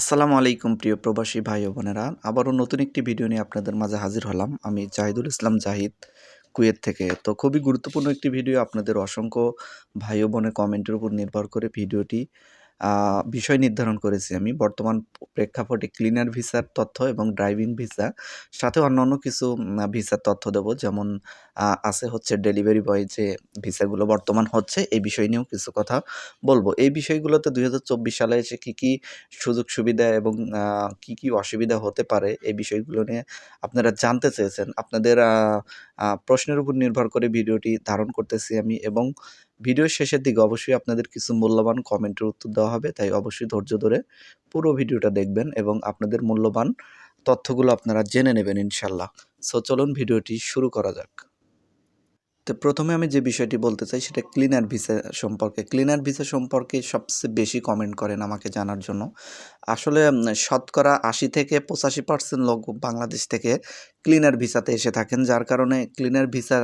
আসসালামু আলাইকুম প্রিয় প্রবাসী ভাই ও বোনেরা। আবারও নতুন একটি ভিডিও নিয়ে আপনাদের মাঝে হাজির হলাম। আমি জাহিদুল ইসলাম জাহিদ, কুয়েত থেকে। তো খুবই গুরুত্বপূর্ণ একটি ভিডিও। আপনাদের অসংখ্য ভাই ও বোনের কমেন্টের উপর নির্ভর করে ভিডিওটি বিষয় নির্ধারণ করেছি আমি। বর্তমান প্রেক্ষাপটে ক্লিনার ভিসার তথ্য এবং ড্রাইভিং ভিসা সাথে অন্যান্য কিছু ভিসার তথ্য দেব। যেমন আছে হচ্ছে ডেলিভারি বয় যে ভিসাগুলো বর্তমান হচ্ছে, এই বিষয় নিয়েও কিছু কথা বলব। এই বিষয়গুলোতে দুই হাজার চব্বিশ সালে এসে কী কী সুযোগ সুবিধা এবং কি কি অসুবিধা হতে পারে, এই বিষয়গুলো নিয়ে আপনারা জানতে চেয়েছেন। আপনাদের প্রশ্নের উপর নির্ভর করে ভিডিওটি ধারণ করতেছি আমি এবং ভিডিওর শেষের দিকে অবশ্যই আপনাদের কিছু মূল্যবান কমেন্টের উত্তর দেওয়া হবে, তাই অবশ্যই ধৈর্য ধরে পুরো ভিডিওটা দেখবেন এবং আপনাদের মূল্যবান তথ্যগুলো আপনারা জেনে নেবেন ইনশাল্লাহ। সো চলুন ভিডিওটি শুরু করা যাক। তো প্রথমে আমি যে বিষয়টি বলতে চাই সেটা ক্লিনার ভিসা সম্পর্কে। ক্লিনার ভিসা সম্পর্কে সবচেয়ে বেশি কমেন্ট করেন আমাকে জানার জন্য। আসলে শতকরা আশি থেকে পঁচাশি পার্সেন্ট লোক বাংলাদেশ থেকে ক্লিনার ভিসাতে এসে থাকেন, যার কারণে ক্লিনার ভিসা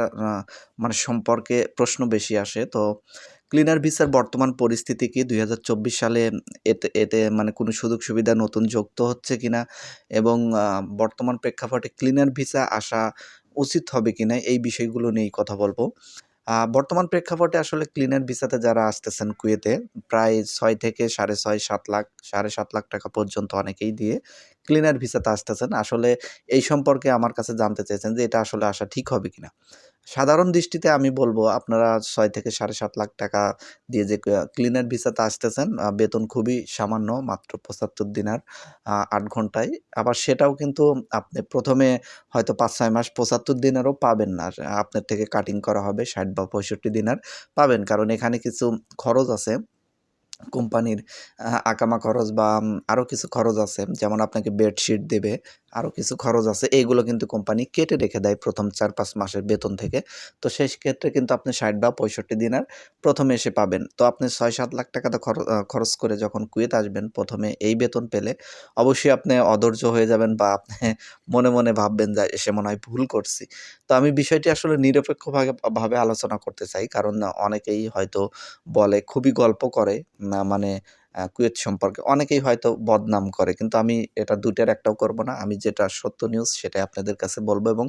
মানে সম্পর্কে প্রশ্ন বেশি আসে। তো ক্লিনার ভিসার বর্তমান পরিস্থিতি কি? দু হাজার চব্বিশ সালে এতে এতে মানে কোনো সুযোগ সুবিধা নতুন যুক্ত হচ্ছে কিনা? এবং বর্তমান প্রেক্ষাপটে ক্লিনার ভিসা আসা উচিত হবে কি না এই বিষয়গুলো নিয়েই কথা বলব। বর্তমান প্রেক্ষাপটে আসলে ক্লিনার ভিসাতে যারা আসতেছেন কুয়েতে, প্রায় ছয় থেকে সাড়ে ছয় সাত লাখ, সাড়ে সাত লাখ টাকা পর্যন্ত অনেকেই দিয়ে ক্লিনার ভিসাতে আসতেছেন। আসলে এই সম্পর্কে আমার কাছে জানতে চেয়েছেন যে এটা আসলে আসা ঠিক হবে কিনা। সাধারণ দৃষ্টিতে আমি বলব, আপনারা ছয় থেকে সাড়ে সাত লাখ টাকা দিয়ে যে ক্লিনার ভিসাতে আসতেছেন বেতন খুবই সামান্য, মাত্র পঁচাত্তর দিনার আট ঘন্টায়। আবার সেটাও কিন্তু আপনি প্রথমে হয়তো পাঁচ, ছয় মাস পঁচাত্তর দিনেরও পাবেন না। আপনার থেকে কাটিং করা হবে ষাট বা পঁয়ষট্টি দিনার পাবেন। কারণ এখানে কিছু খরচ আছে। কোম্পানির আকামা খরচ বা আরও কিছু খরচ আছে। যেমন আপনাকে বেডশিট দেবে আরও কিছু খরচ আছে। এইগুলো কিন্তু কোম্পানি কেটে রেখে দেয় প্রথম চার পাঁচ মাসের বেতন থেকে। তো সেই ক্ষেত্রে কিন্তু আপনি ষাট বা পঁয়ষট্টি দিনার প্রথমে এসে পাবেন। তো আপনি ছয় সাত লাখ খরচ আহ, খরচ করে যখন কুয়েত আসবেন প্রথমে এই বেতন পেলে অবশ্যই আপনি অধৈর্য হয়ে যাবেন বা আপনি মনে মনে ভাববেন যে এসে মনে হয় ভুল করছি। তো আমি বিষয়টি আসলে নিরপেক্ষভাবে ভাবে আলোচনা করতে চাই। কারণ অনেকেই হয়তো বলে খুবই গল্প করে। না মানে কুয়েত সম্পর্কে। অনেকেই হয়তো বদনাম করে, কিন্তু আমি এটা দুটার একটাও করব না। আমি যেটা সত্য নিউজ সেটাই আপনাদের কাছে বলব এবং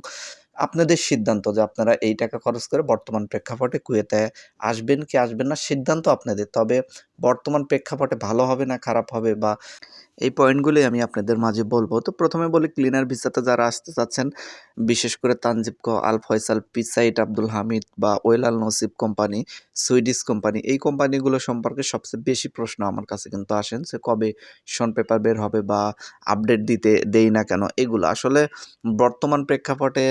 আপনাদের সিদ্ধান্ত যে আপনারা এই টাকা খরচ করে বর্তমান প্রেক্ষাপটে কুয়েতে আসবেন কি আসবেন না, সিদ্ধান্ত আপনাদের। তবে বর্তমান প্রেক্ষাপটে ভালো হবে না, খারাপ হবে বা এই পয়েন্টগুলোই আমি আপনাদের মাঝে বলব। তো প্রথমে বলি ক্লিনার ভিসাতে যারা আসতে চাচ্ছেন, বিশেষ করে তানজিব ক, আল ফয়সাল পিসাইট আব্দুল হামিদ বা ওয়েলাল নসিব কোম্পানি, সুইডিশ কোম্পানি, এই কোম্পানিগুলো সম্পর্কে সবচেয়ে বেশি প্রশ্ন আমার কাছে কিন্তু আসেন যে কবে শন পেপার বের হবে বা আপডেট দিতে দেই না কেন, এগুলো। আসলে বর্তমান প্রেক্ষাপটে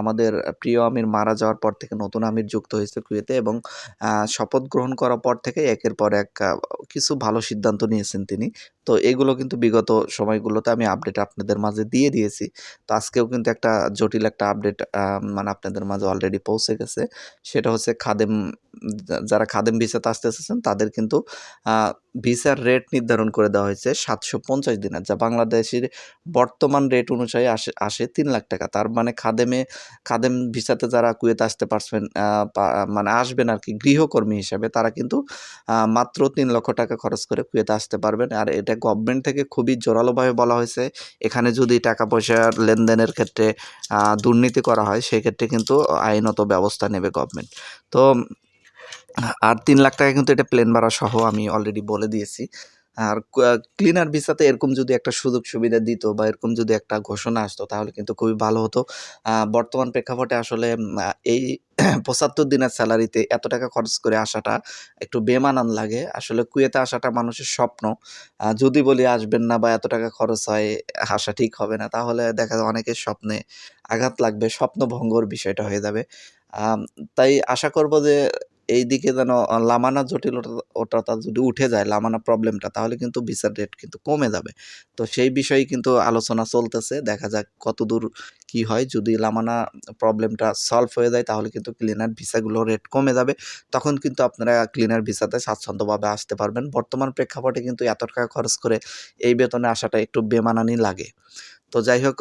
আমাদের প্রিয় আমির মারা যাওয়ার পর থেকে নতুন আমির যুক্ত হয়েছে কুয়েতে এবং শপথ গ্রহণ করার পর থেকে একের পর এক কিছু ভালো সিদ্ধান্ত নিয়েছেন তিনি। তো এগুলো কিন্তু বিগত সময়গুলোতে আমি আপডেট আপনাদের মাঝে দিয়ে দিয়েছি। তো আজকেও কিন্তু একটা জটিল একটা আপডেট মানে আপনাদের মাঝে অলরেডি পৌঁছে গেছে। সেটা হচ্ছে খাদেম, যারা খাদেম ভিসাতে আসতে এসেছেন, তাদের কিন্তু ভিসার রেট নির্ধারণ করে দেওয়া হয়েছে সাতশো পঞ্চাশ দিনের যা বাংলাদেশের বর্তমান রেট অনুযায়ী আসে আসে তিন লাখ টাকা। তার মানে খাদেমে, খাদেম ভিসাতে যারা কুয়েতে আসতে পারছেন মানে আসবেন আর কি গৃহকর্মী হিসাবে, তারা কিন্তু মাত্র তিন লক্ষ টাকা খরচ করে কুয়েতে আসতে পারবেন। আর এটা গভর্নমেন্ট থেকে খুবই জোরালোভাবে বলা হয়েছে। এখানে যদি টাকা পয়সার লেনদেনের ক্ষেত্রে দুর্নীতি করা হয়, সেক্ষেত্রে কিন্তু আইনত ব্যবস্থা নেবে গভর্নমেন্ট তো, আর তিন লাখ টাকা কিন্তু এটা প্লেন ভাড়া সহ আমি অলরেডি বলে দিয়েছি। আর ক্লিনার ভিসাতে এরকম যদি একটা সুযোগ সুবিধা দিত বা এরকম যদি একটা ঘোষণা আসতো, তাহলে কিন্তু খুবই ভালো হতো। বর্তমান প্রেক্ষাপটে আসলে এই পঁচাত্তর দিনের স্যালারিতে এত টাকা খরচ করে আসাটা একটু বেমানান লাগে। আসলে কুয়েতে আসাটা মানুষের স্বপ্ন। যদি বলি আসবেন না বা এত টাকা খরচ হয়, আসা ঠিক হবে না, তাহলে দেখা যায় অনেকের স্বপ্নে আঘাত লাগবে, স্বপ্নভঙ্গর বিষয়টা হয়ে যাবে। তাই আশা করব যে এই দিকে যেন লামানা জটিলতা ওটা যদি উঠে যায়, লামানা প্রবলেমটা তাহলে কিন্তু ভিসার রেট কিন্তু কমে যাবে। তো সেই বিষয়ে কিন্তু আলোচনা চলতেছে। দেখা যাক কতদূর কি হয়। যদি লামানা প্রবলেমটা সলভ হয়ে যায়, তাহলে কিন্তু ক্লিনার ভিসাগুলো রেট কমে যাবে। তখন কিন্তু আপনারা ক্লিনার ভিসাতে স্বাচ্ছন্দ্যভাবে আসতে পারবেন। বর্তমান প্রেক্ষাপটে কিন্তু এত টাকা খরচ করে এই বেতনে আসাটা একটু বেমানানি লাগে। তো যাই হোক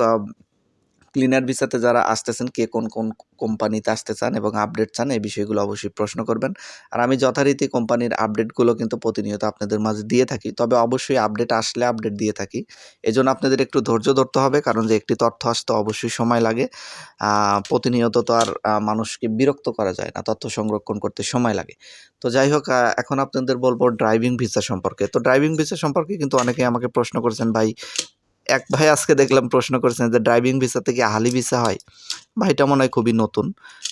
ক্লিনার ভিসাতে যারা আসতেছেন, কে কোন কোন কোম্পানিতে আসতে চান এবং আপডেট চান, এই বিষয়গুলো অবশ্যই প্রশ্ন করবেন। আর আমি যথারীতি কোম্পানির আপডেটগুলো কিন্তু প্রতিনিয়ত আপনাদের মাঝে দিয়ে থাকি। তবে অবশ্যই আপডেট আসলে আপডেট দিয়ে থাকি। এজন্য আপনাদের একটু ধৈর্য ধরতে হবে, কারণ যে একটি তথ্য আসতে অবশ্যই সময় লাগে। প্রতিনিয়ত তো আর মানুষকে বিরক্ত করা যায় না, তথ্য সংরক্ষণ করতে সময় লাগে। তো যাই হোক এখন আপনাদের বলব ড্রাইভিং ভিসা সম্পর্কে। তো ড্রাইভিং ভিসা সম্পর্কে কিন্তু অনেকেই আমাকে প্রশ্ন করেছেন, ভাই এক ভাই আজকে দেখলাম প্রশ্ন করেছেন যে ড্রাইভিং ভিসা থেকে হালি ভিসা হয়? ভাইটা মনে হয় খুবই নতুন।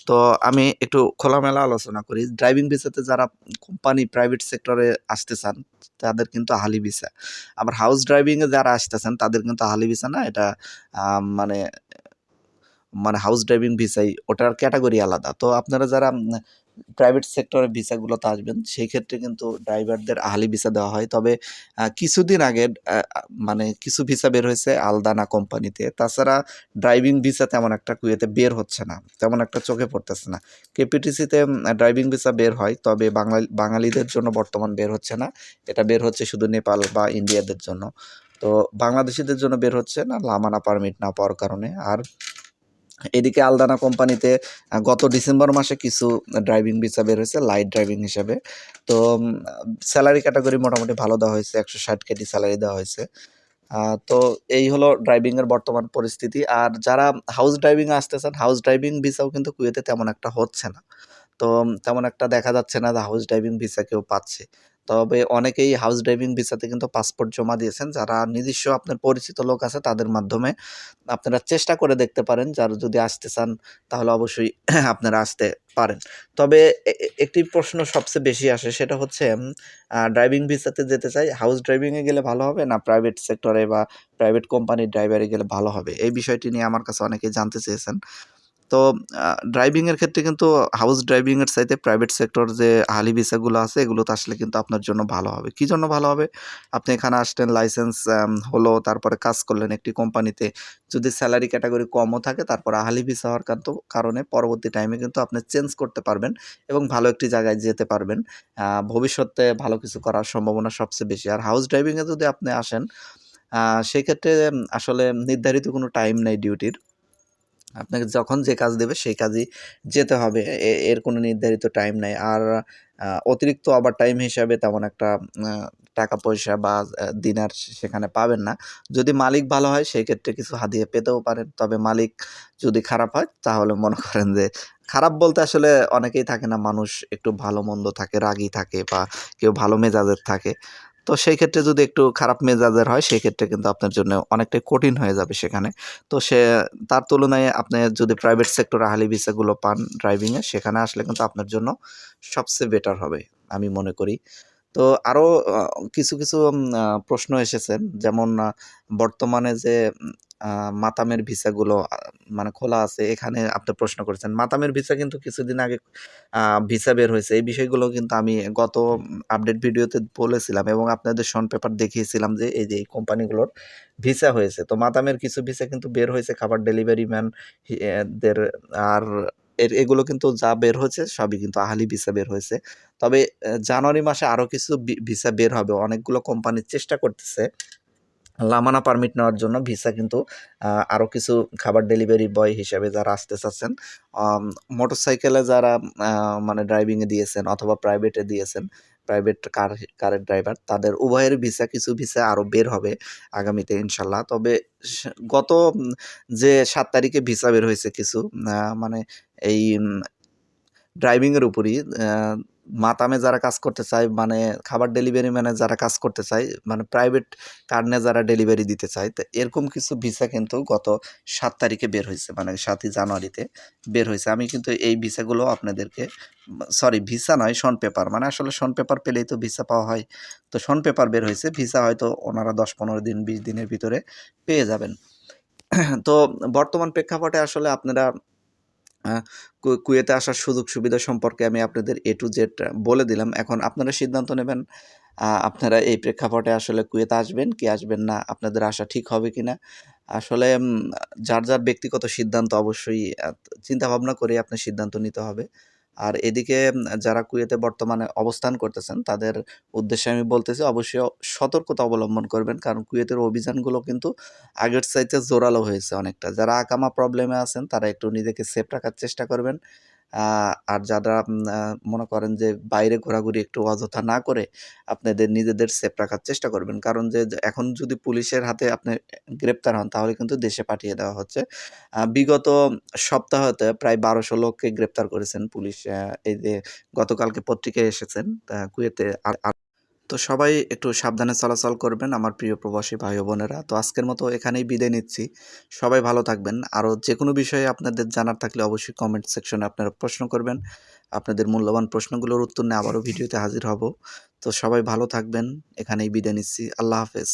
তো আমি একটু খোলামেলা আলোচনা করি। ড্রাইভিং ভিসাতে যারা কোম্পানি প্রাইভেট সেক্টরে আসতে চান, তাদের কিন্তু হালি ভিসা আবার হাউস ড্রাইভিংয়ে যারা আসতেছেন তাদের কিন্তু হালি ভিসা না? এটা মানে মানে হাউস ড্রাইভিং ভিসাই ওটার ক্যাটাগরি আলাদা। তো আপনারা যারা প্রাইভেট সেক্টরের ভিসাগুলোতে আসবেন সেই ক্ষেত্রে কিন্তু ড্রাইভারদের আহালি ভিসা দেওয়া হয়। তবে কিছুদিন আগে মানে কিছু ভিসা বের হয়েছে আলদানা কোম্পানিতে তাছাড়া ড্রাইভিং ভিসা তেমন একটা কুয়েতে বের হচ্ছে না, তেমন একটা চোখে পড়তেছে না। কেপিটিসিতে ড্রাইভিং ভিসা বের হয়, তবে বাঙালি বাঙালিদের জন্য বর্তমান বের হচ্ছে না। এটা বের হচ্ছে শুধু নেপাল বা ইন্ডিয়াদের জন্য। তো বাংলাদেশিদের জন্য বের হচ্ছে না, লামানা পারমিট না পাওয়ার কারণে। আর এদিকে আলদানা কোম্পানিতে গত ডিসেম্বর মাসে কিছু ড্রাইভিং ভিসা বের হয়েছে লাইট ড্রাইভিং হিসাবে। তো স্যালারি ক্যাটাগরি মোটামুটি ভালো দেওয়া হয়েছে, একশো ষাট কেটি স্যালারি দেওয়া হয়েছে। তো এই হলো ড্রাইভিংয়ের বর্তমান পরিস্থিতি। আর যারা হাউস ড্রাইভিং আসতে চান হাউস ড্রাইভিং ভিসাও কিন্তু কুয়েতে তেমন একটা হচ্ছে না। তো তেমন একটা দেখা যাচ্ছে না যে হাউস ড্রাইভিং ভিসা কেউ পাচ্ছে। তবে অনেকেই হাউস ড্রাইভিং ভিসাতে কিন্তু পাসপোর্ট জমা দিয়েছেন। যারা নিজস্ব আপনার পরিচিত লোক আছে, তাদের মাধ্যমে আপনারা চেষ্টা করে দেখতে পারেন। যারা যদি আসতে চান, তাহলে অবশ্যই আপনারা আসতে পারেন। তবে একটি প্রশ্ন সবচেয়ে বেশি আসে, সেটা হচ্ছে ড্রাইভিং ভিসাতে যেতে চাই হাউস ড্রাইভিংয়ে গেলে ভালো হবে না প্রাইভেট সেক্টরে বা প্রাইভেট কোম্পানির ড্রাইভারে গেলে ভালো হবে? এই বিষয়টি নিয়ে আমার কাছে অনেকেই জানতে চেয়েছেন। তো ড্রাইভিংয়ের ক্ষেত্রে কিন্তু হাউস ড্রাইভিংয়ের চাইতে প্রাইভেট সেক্টর যে হালি ভিসাগুলো আছে এগুলোতে আসলে কিন্তু আপনার জন্য ভালো হবে। কী জন্য ভালো হবে? আপনি এখানে আসলেন লাইসেন্স হলো, তারপরে কাজ করলেন একটি কোম্পানিতে যদি স্যালারি ক্যাটাগরি কমও থাকে, তারপর আহালি ভিসা হওয়ার কারণে পরবর্তী টাইমে কিন্তু আপনি চেঞ্জ করতে পারবেন এবং ভালো একটি জায়গায় যেতে পারবেন। ভবিষ্যতে ভালো কিছু করার সম্ভাবনা সবচেয়ে বেশি। আর হাউস ড্রাইভিংয়ে যদি আপনি আসেন সেক্ষেত্রে আসলে নির্ধারিত কোনো টাইম নেই ডিউটির আপনাকে যখন যে কাজ দেবে, সেই কাজই যেতে হবে। এর কোনো নির্ধারিত টাইম নাই। আর অতিরিক্ত আবার টাইম হিসাবে তেমন একটা টাকা পয়সা বা দিনার সেখানে পাবেন না। যদি মালিক ভালো হয়, সেই ক্ষেত্রে কিছু হাতিয়ে পেতেও পারেন। তবে মালিক যদি খারাপ হয়, তাহলে মনে করেন যে, খারাপ বলতে আসলে অনেকেই থাকে না। মানুষ একটু ভালো মন্দ থাকে, রাগী থাকে বা কেউ ভালো মেজাজের থাকে। তো সেই ক্ষেত্রে যদি একটু খারাপ মেজাজের হয়, সেই ক্ষেত্রে কিন্তু আপনার জন্য অনেকটাই কঠিন হয়ে যাবে সেখানে। তো সে, তার তুলনায় আপনি যদি প্রাইভেট সেক্টর আহালি ভিসাগুলো পান ড্রাইভিংয়ে সেখানে আসলে কিন্তু আপনার জন্য সবচেয়ে বেটার হবে, আমি মনে করি। তো আরও কিছু কিছু প্রশ্ন এসেছেন যেমন বর্তমানে যে মাতামের ভিসাগুলো মানে খোলা আছে। এখানে আপনি প্রশ্ন করেছেন, মাতামের ভিসা কিন্তু কিছুদিন আগে ভিসা বের হয়েছে। এই বিষয়গুলো কিন্তু আমি গত আপডেট ভিডিওতে বলেছিলাম এবং আপনাদের শন পেপার দেখিয়েছিলাম যে, এই যে এই কোম্পানিগুলোর ভিসা হয়েছে। তো মাতামের কিছু ভিসা কিন্তু বের হয়েছে, খাবার ডেলিভারি ম্যান দের, আর এর, এগুলো কিন্তু যা বের হয়েছে, সবই কিন্তু আহালি ভিসা বের হয়েছে। তবে জানুয়ারি মাসে আরও কিছু ভিসা বের হবে। অনেকগুলো কোম্পানি চেষ্টা করতেছে লামানা পারমিট নেওয়ার জন্য ভিসা কিন্তু আরও কিছু খাবার ডেলিভারি বয় হিসেবে যারা আসতে চাচ্ছেন মোটরসাইকেলে যারা মানে ড্রাইভিংয়ে দিয়েছেন অথবা প্রাইভেটে দিয়েছেন প্রাইভেট কার কারের ড্রাইভার তাদের উভয়ের ভিসা কিছু ভিসা আরও বের হবে আগামীতে ইনশাল্লাহ। তবে গত যে সাত তারিখে ভিসা বের হয়েছে কিছু মানে এই ড্রাইভিংয়ের উপরই মাতামে যারা কাজ করতে চায় মানে খাবার ডেলিভারি ম্যানে যারা কাজ করতে চায় মানে প্রাইভেট কার্নে যারা ডেলিভারি দিতে চায়, তো এরকম কিছু ভিসা কিন্তু গত সাত তারিখে বের হয়েছে মানে সাতই জানুয়ারিতে বের হয়েছে। আমি কিন্তু এই ভিসাগুলো আপনাদেরকে সরি ভিসা নয় শন পেপার মানে আসলে শন পেপার পেলেই তো ভিসা পাওয়া হয়। তো শন পেপার বের হয়েছে ভিসা হয়তো ওনারা দশ, পনেরো দিন, বিশ দিনের ভিতরে পেয়ে যাবেন। তো বর্তমান প্রেক্ষাপটে আসলে আপনারা কুয়েতে আসার সুযোগ সুবিধা সম্পর্কে আমি আপনাদের এ টু জেড বলে দিলাম। এখন আপনারা সিদ্ধান্ত নেবেন আপনারা এই প্রেক্ষাপটে আসলে কুয়েতে আসবেন, কি আসবেন না, আপনাদের আসা ঠিক হবে কি না আসলে যার যার ব্যক্তিগত সিদ্ধান্ত অবশ্যই চিন্তা ভাবনা করে আপনার সিদ্ধান্ত নিতে হবে। আর এদিকে যারা কুয়েতে বর্তমানে অবস্থান করতেছেন, তাদের উদ্দেশ্যে আমি বলতেছি, অবশ্যই সতর্কতা অবলম্বন করবেন। কারণ কুয়েতের অভিযানগুলো কিন্তু আগের চাইতে জোরালো হয়েছে অনেকটা। যারা আকামা প্রবলেমে আছেন, তারা একটু নিজেকে সেফ রাখার চেষ্টা করবেন। আর যারা মনে করেন যে বাইরে ঘোরাঘুরি একটু অযথা না করে আপনাদের নিজেদের সেফ রাখার চেষ্টা করবেন। কারণ যে এখন যদি পুলিশের হাতে আপনি গ্রেপ্তার হন, তাহলে কিন্তু দেশে পাঠিয়ে দেওয়া হচ্ছে। বিগত সপ্তাহতে প্রায় বারোশো লোককে গ্রেপ্তার করেছেন পুলিশ। এই যে গতকালকে পত্রিকায় এসেছেন কুয়েতে। আর- তো সবাই একটু সাবধানে চলাচল করবেন আমার প্রিয় প্রবাসী ভাই বোনেরা। তো আজকের মতো এখানেই বিদায় নিচ্ছি। সবাই ভালো থাকবেন। আরও যে কোনো বিষয়ে আপনাদের জানার থাকলে অবশ্যই কমেন্ট সেকশনে আপনারা প্রশ্ন করবেন। আপনাদের মূল্যবান প্রশ্নগুলোর উত্তর নিয়ে আবারও ভিডিওতে হাজির হব। তো সবাই ভালো থাকবেন। এখানেই বিদায় নিচ্ছি। আল্লাহ হাফেজ।